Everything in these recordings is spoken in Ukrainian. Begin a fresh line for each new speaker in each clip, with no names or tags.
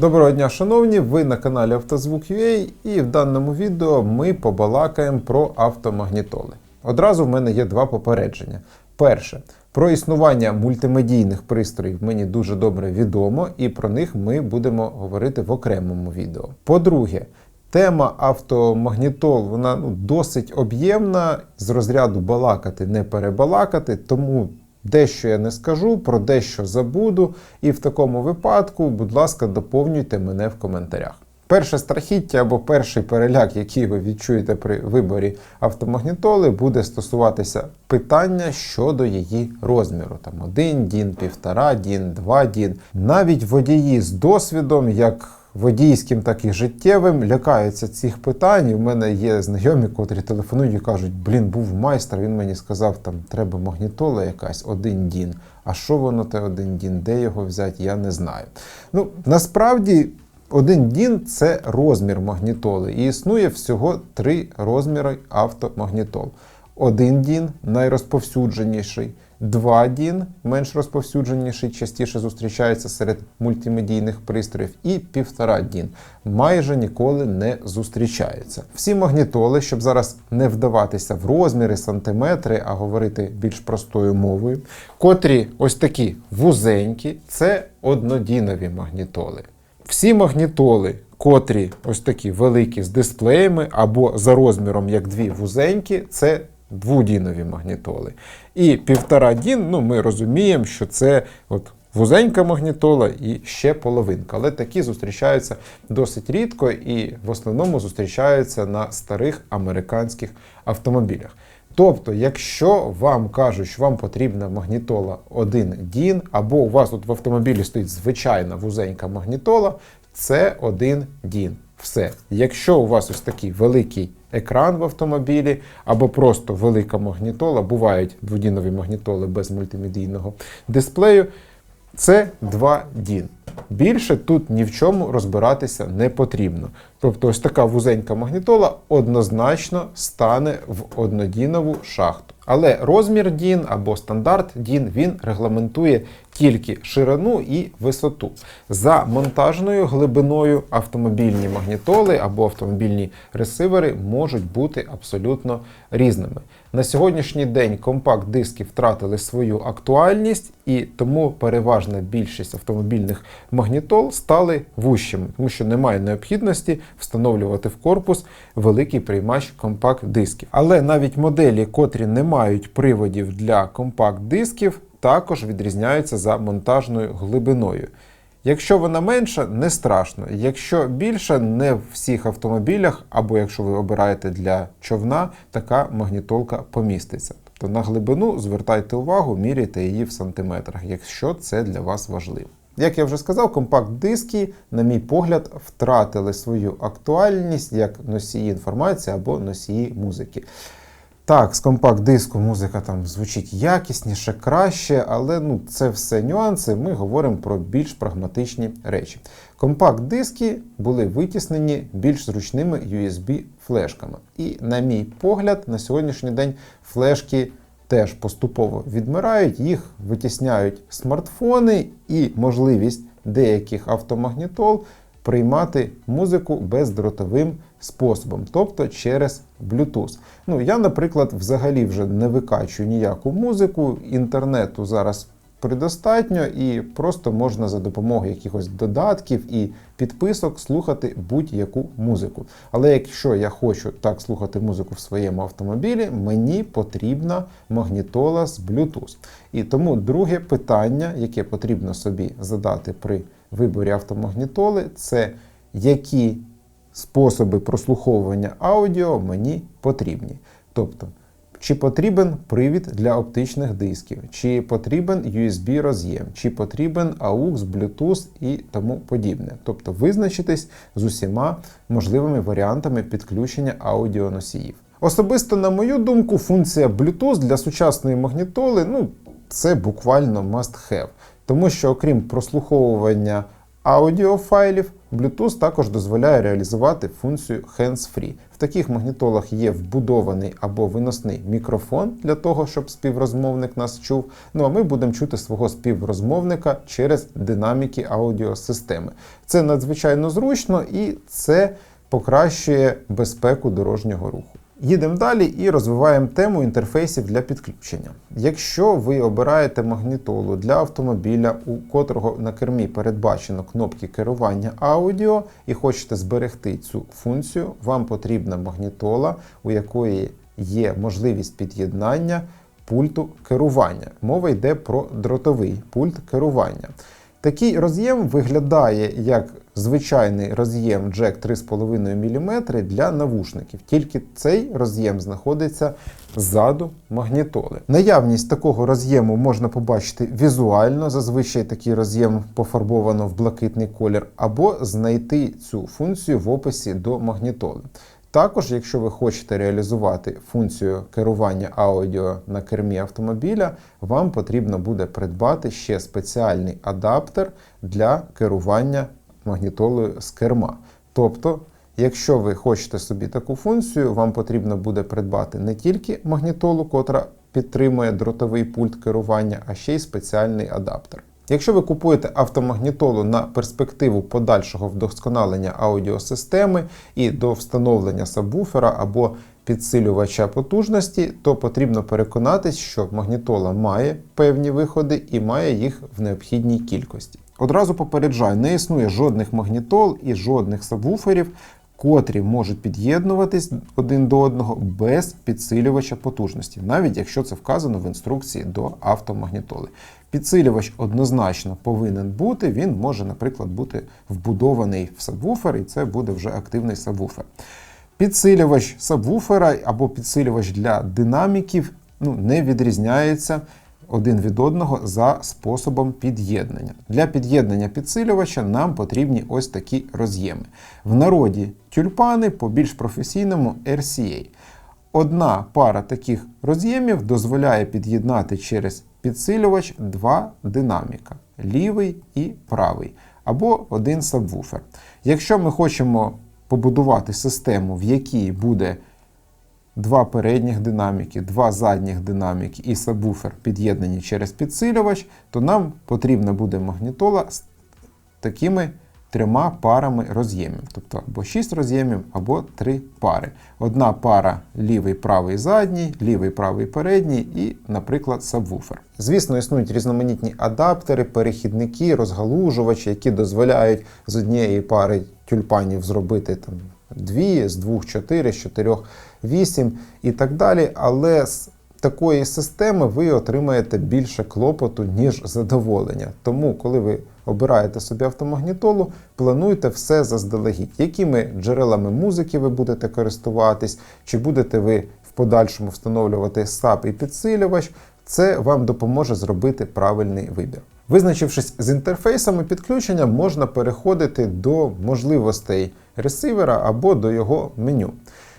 Доброго дня, шановні! Ви на каналі Автозвук.ua і в даному відео ми побалакаємо про автомагнітоли. Одразу в мене є два попередження. Перше, про існування мультимедійних пристроїв мені дуже добре відомо, і про них ми будемо говорити в окремому відео. По-друге, тема автомагнітол вона ну, досить об'ємна, з розряду балакати, не перебалакати, тому Дещо я не скажу, про дещо забуду, і в такому випадку, будь ласка, доповнюйте мене в коментарях. Перше страхіття або перший переляк, який ви відчуєте при виборі автомагнітоли, буде стосуватися питання щодо її розміру. Там 1 дін, 1,5 дін, 2 дін. Навіть водії з досвідом, як водійським, так і життєвим, лякаються цих питань. В мене є знайомі, котрі телефонують і кажуть: блін, був майстер, він мені сказав, там треба магнітола якась, один дін. А що воно те один дін? Де його взяти, я не знаю. Ну, насправді. Один дін це розмір магнітоли, і існує всього три розміри автомагнітол. Один дін найрозповсюдженіший, два дін менш розповсюдженіший, частіше зустрічається серед мультимедійних пристроїв, і півтора дін майже ніколи не зустрічається. Всі магнітоли, щоб зараз не вдаватися в розміри, сантиметри, а говорити більш простою мовою, котрі ось такі вузенькі, це однодінові магнітоли. Всі магнітоли, котрі ось такі великі з дисплеями або за розміром як дві вузенькі, це двудінові магнітоли. І півтора дін, ну ми розуміємо, що це от вузенька магнітола і ще половинка. Але такі зустрічаються досить рідко і в основному зустрічаються на старих американських автомобілях. Тобто, якщо вам кажуть, що вам потрібна магнітола 1 дін, або у вас тут в автомобілі стоїть звичайна вузенька магнітола, це 1 дін. Все. Якщо у вас ось такий великий екран в автомобілі, або просто велика магнітола, бувають дводінові магнітоли без мультимедійного дисплею, це 2 дін. Більше тут ні в чому розбиратися не потрібно. Тобто, ось така вузенька магнітола однозначно стане в однодінову шахту. Але розмір DIN або стандарт DIN він регламентує тільки ширину і висоту. За монтажною глибиною автомобільні магнітоли або автомобільні ресивери можуть бути абсолютно різними. На сьогоднішній день компакт-диски втратили свою актуальність, і тому переважна більшість автомобільних магнітол стали вущими, тому що немає необхідності встановлювати в корпус великий приймач компакт-дисків. Але навіть моделі, котрі не мають приводів для компакт-дисків, також відрізняються за монтажною глибиною. Якщо вона менша, не страшно. Якщо більша, не в всіх автомобілях, або якщо ви обираєте для човна, така магнітолка поміститься. Тобто на глибину звертайте увагу, міряйте її в сантиметрах, якщо це для вас важливо. Як я вже сказав, компакт-диски, на мій погляд, втратили свою актуальність як носії інформації або носії музики. Так, з компакт-диску музика там звучить якісніше, краще, але ну, це все нюанси. Ми говоримо про більш прагматичні речі. Компакт-диски були витіснені більш зручними USB-флешками. І, на мій погляд, на сьогоднішній день флешки теж поступово відмирають, їх витісняють смартфони і можливість деяких автомагнітол приймати музику бездротовим способом, тобто через Bluetooth. Ну, Я, наприклад, взагалі вже не викачую ніяку музику, інтернету зараз предостатньо і просто можна за допомогою якихось додатків і підписок слухати будь-яку музику. Але якщо я хочу так слухати музику в своєму автомобілі, мені потрібна магнітола з Bluetooth. І тому друге питання, яке потрібно собі задати при виборі автомагнітоли, це які способи прослуховування аудіо мені потрібні. Тобто, чи потрібен привід для оптичних дисків, чи потрібен USB роз'єм, чи потрібен AUX, Bluetooth і тому подібне. Тобто визначитись з усіма можливими варіантами підключення аудіоносіїв. Особисто, на мою думку, функція Bluetooth для сучасної магнітоли ну, це буквально must have. Тому що, окрім прослуховування аудіофайлів, Bluetooth також дозволяє реалізувати функцію hands-free. В таких магнітолах є вбудований або виносний мікрофон для того, щоб співрозмовник нас чув. Ну а ми будемо чути свого співрозмовника через динаміки аудіосистеми. Це надзвичайно зручно і це покращує безпеку дорожнього руху. Їдемо далі і розвиваємо тему інтерфейсів для підключення. Якщо ви обираєте магнітолу для автомобіля, у котрого на кермі передбачено кнопки керування аудіо, і хочете зберегти цю функцію, вам потрібна магнітола, у якої є можливість під'єднання пульту керування. Мова йде про дротовий пульт керування. Такий роз'єм виглядає як звичайний роз'єм джек 3,5 мм для навушників. Тільки цей роз'єм знаходиться ззаду магнітоли. Наявність такого роз'єму можна побачити візуально. Зазвичай такий роз'єм пофарбовано в блакитний колір, або знайти цю функцію в описі до магнітоли. Також, якщо ви хочете реалізувати функцію керування аудіо на кермі автомобіля, вам потрібно буде придбати ще спеціальний адаптер для керування магнітолою з керма. Тобто, якщо ви хочете собі таку функцію, вам потрібно буде придбати не тільки магнітолу, котра підтримує дротовий пульт керування, а ще й спеціальний адаптер. Якщо ви купуєте автомагнітолу на перспективу подальшого вдосконалення аудіосистеми і до встановлення сабвуфера або підсилювача потужності, то потрібно переконатись, що магнітола має певні виходи і має їх в необхідній кількості. Одразу попереджаю, не існує жодних магнітол і жодних сабвуферів, котрі можуть під'єднуватись один до одного без підсилювача потужності, навіть якщо це вказано в інструкції до автомагнітоли. Підсилювач однозначно повинен бути, він може, наприклад, бути вбудований в сабвуфер, і це буде вже активний сабвуфер. Підсилювач сабвуфера або підсилювач для динаміків ну, не відрізняється один від одного за способом під'єднання. Для під'єднання підсилювача нам потрібні ось такі роз'єми. В народі тюльпани по більш професійному RCA. Одна пара таких роз'ємів дозволяє під'єднати через підсилювач два динаміка лівий і правий, або один сабвуфер. Якщо ми хочемо побудувати систему, в якій буде два передніх динаміки, два задніх динаміки і сабвуфер під'єднані через підсилювач, то нам потрібна буде магнітола з такими трьома парами роз'ємів. Тобто або 6 роз'ємів, або 3 пари. Одна пара лівий, правий задній, лівий, правий передній і, наприклад, сабвуфер. Звісно, існують різноманітні адаптери, перехідники, розгалужувачі, які дозволяють з однієї пари тюльпанів зробити там дві, з двох чотири, з чотирьох вісім і так далі. Але з такої системи ви отримаєте більше клопоту, ніж задоволення. Тому, коли ви обираєте собі автомагнітолу, плануйте все заздалегідь, якими джерелами музики ви будете користуватись, чи будете ви в подальшому встановлювати SAP і підсилювач. Це вам допоможе зробити правильний вибір. Визначившись з інтерфейсами підключення, можна переходити до можливостей ресивера або до його меню.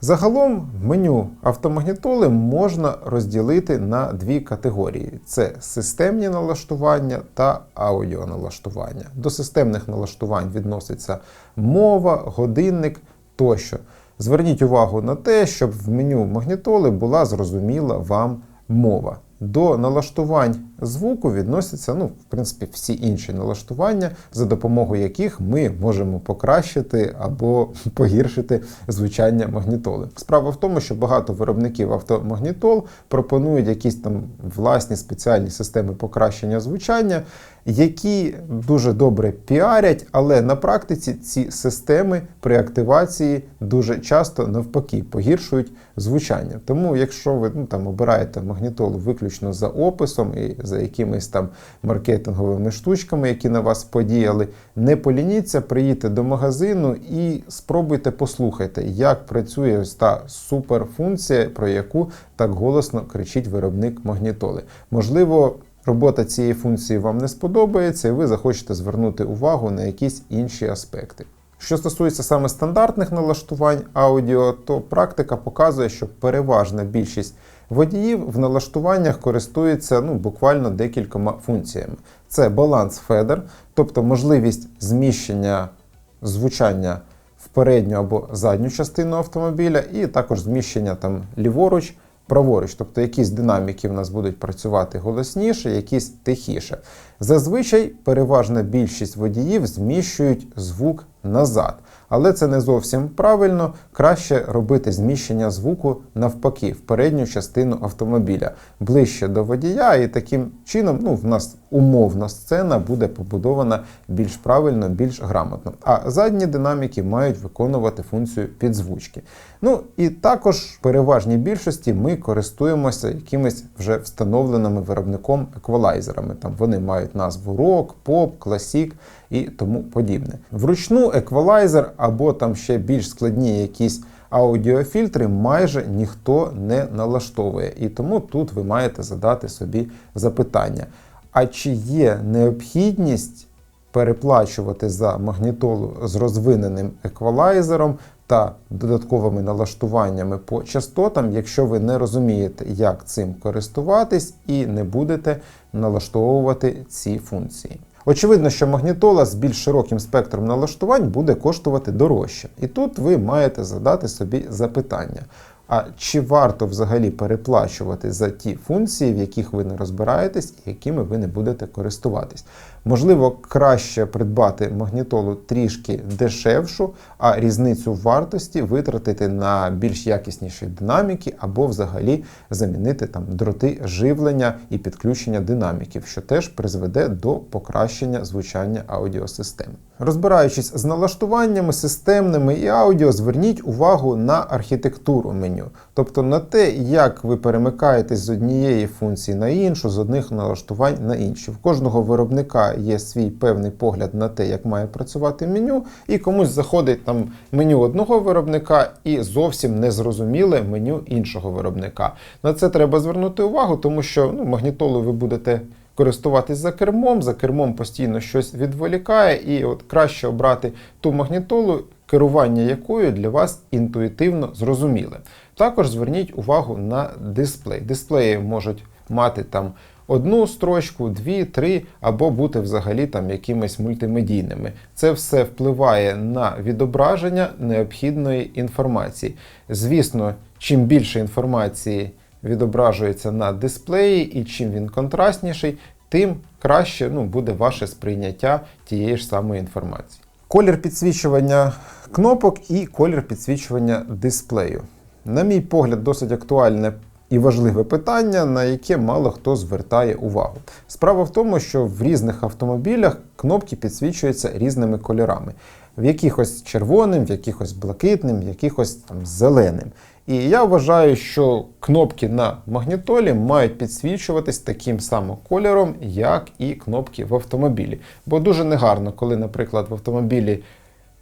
Загалом меню автомагнітоли можна розділити на дві категорії: це системні налаштування та аудіоналаштування. До системних налаштувань відноситься мова, годинник тощо. Зверніть увагу на те, щоб в меню магнітоли була зрозуміла вам мова. До налаштувань звуку відносяться, ну, в принципі, всі інші налаштування, за допомогою яких ми можемо покращити або погіршити звучання магнітоли. Справа в тому, що багато виробників автомагнітол пропонують якісь там власні спеціальні системи покращення звучання, які дуже добре піарять, але на практиці ці системи при активації дуже часто навпаки погіршують звучання. Тому, якщо ви ну, там обираєте магнітолу виключно за описом і за якимись там маркетинговими штучками, які на вас подіяли, не полініться, приїдьте до магазину і спробуйте послухайте, як працює ось та суперфункція, про яку так голосно кричить виробник магнітоли. Можливо. Робота цієї функції вам не сподобається, і ви захочете звернути увагу на якісь інші аспекти. Що стосується саме стандартних налаштувань аудіо, то практика показує, що переважна більшість водіїв в налаштуваннях користується ну, буквально декількома функціями. Це баланс федер, тобто можливість зміщення звучання в передню або задню частину автомобіля, і також зміщення там ліворуч, праворуч, тобто якісь динаміки в нас будуть працювати голосніше, якісь тихіше. Зазвичай переважна більшість водіїв зміщують звук назад. Але це не зовсім правильно. Краще робити зміщення звуку навпаки, в передню частину автомобіля, ближче до водія, і таким чином ну, в нас умовна сцена буде побудована більш правильно, більш грамотно. А задні динаміки мають виконувати функцію підзвучки. Ну і також в переважній більшості ми користуємося якимись вже встановленими виробником еквалайзерами. Там вони мають назву рок, поп, класік і тому подібне. Вручну еквалайзер або там ще більш складні якісь аудіофільтри майже ніхто не налаштовує. І тому тут ви маєте задати собі запитання: а чи є необхідність переплачувати за магнітолу з розвиненим еквалайзером? Та додатковими налаштуваннями по частотам, якщо ви не розумієте, як цим користуватись, і не будете налаштовувати ці функції. Очевидно, що магнітола з більш широким спектром налаштувань буде коштувати дорожче. І тут ви маєте задати собі запитання. А чи варто взагалі переплачувати за ті функції, в яких ви не розбираєтесь і якими ви не будете користуватись? Можливо, краще придбати магнітолу трішки дешевшу, а різницю вартості витратити на більш якісніші динаміки, або взагалі замінити там дроти живлення і підключення динаміків, що теж призведе до покращення звучання аудіосистеми. Розбираючись з налаштуваннями системними і аудіо, зверніть увагу на архітектуру меню, тобто на те, як ви перемикаєтесь з однієї функції на іншу, з одних налаштувань на інші. В кожного виробника є свій певний погляд на те, як має працювати меню, і комусь заходить там меню одного виробника і зовсім незрозуміле меню іншого виробника. На це треба звернути увагу, тому що ну, магнітолу ви будете. Користуватись за кермом, за кермом постійно щось відволікає, і от краще обрати ту магнітолу, керування якою для вас інтуїтивно зрозуміле. Також зверніть увагу на дисплей. Дисплеї можуть мати там одну строчку, дві, три, або бути взагалі там якимись мультимедійними. Це все впливає на відображення необхідної інформації. Звісно, чим більше інформації відображується на дисплеї, і чим він контрастніший, тим краще ну, буде ваше сприйняття тієї ж самої інформації. Колір підсвічування кнопок і колір підсвічування дисплею. На мій погляд, досить актуальне і важливе питання, на яке мало хто звертає увагу. Справа в тому, що в різних автомобілях кнопки підсвічуються різними кольорами. В якихось червоним, в якихось блакитним, в якихось там зеленим. І я вважаю, що кнопки на магнітолі мають підсвічуватись таким самим кольором, як і кнопки в автомобілі. Бо дуже негарно, коли, наприклад, в автомобілі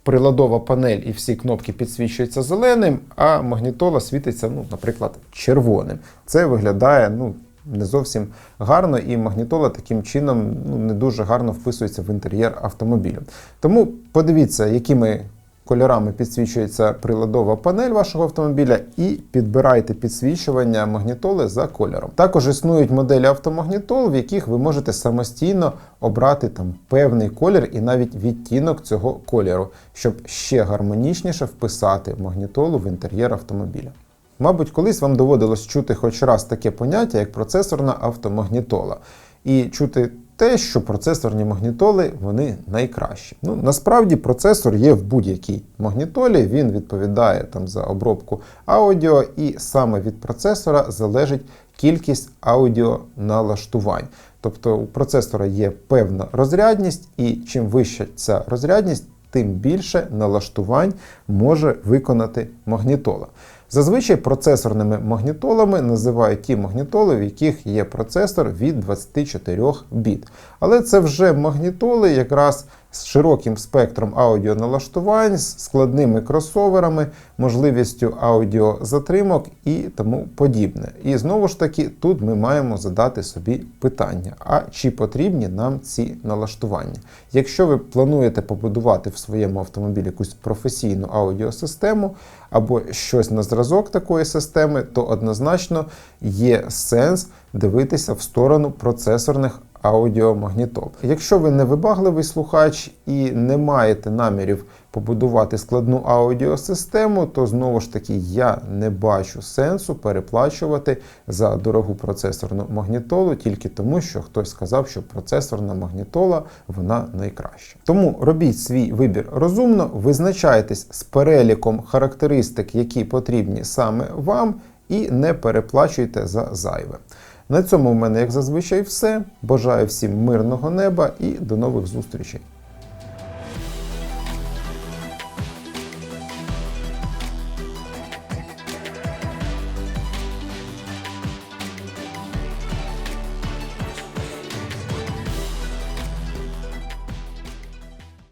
приладова панель і всі кнопки підсвічуються зеленим, а магнітола світиться, ну, наприклад, червоним. Це виглядає ну, не зовсім гарно, і магнітола таким чином ну, не дуже гарно вписується в інтер'єр автомобіля. Тому подивіться, якими кольорами підсвічується приладова панель вашого автомобіля, і підбирайте підсвічування магнітоли за кольором. Також існують моделі автомагнітол, в яких ви можете самостійно обрати там певний колір і навіть відтінок цього кольору, щоб ще гармонічніше вписати магнітолу в інтер'єр автомобіля. Мабуть, колись вам доводилось чути хоч раз таке поняття, як процесорна автомагнітола. І чути те, що процесорні магнітоли вони найкращі. Ну, Насправді процесор є в будь-якій магнітолі, він відповідає там за обробку аудіо, і саме від процесора залежить кількість аудіоналаштувань. Тобто у процесора є певна розрядність, і чим вища ця розрядність, тим більше налаштувань може виконати магнітола. Зазвичай процесорними магнітолами називають ті магнітоли, в яких є процесор від 24 біт. Але це вже магнітоли якраз з широким спектром аудіоналаштувань, з складними кросоверами, можливістю аудіозатримок і тому подібне. І знову ж таки, тут ми маємо задати собі питання: а чи потрібні нам ці налаштування? Якщо ви плануєте побудувати в своєму автомобілі якусь професійну аудіосистему або щось на зразок такої системи, то однозначно є сенс дивитися в сторону процесорних аудіомагнітол. Якщо ви не вибагливий слухач і не маєте намірів побудувати складну аудіосистему, то знову ж таки я не бачу сенсу переплачувати за дорогу процесорну магнітолу тільки тому, що хтось сказав, що процесорна магнітола вона найкраща. Тому робіть свій вибір розумно, визначайтесь з переліком характеристик, які потрібні саме вам, і не переплачуйте за зайве. На цьому в мене, як зазвичай, все. Бажаю всім мирного неба і до нових зустрічей.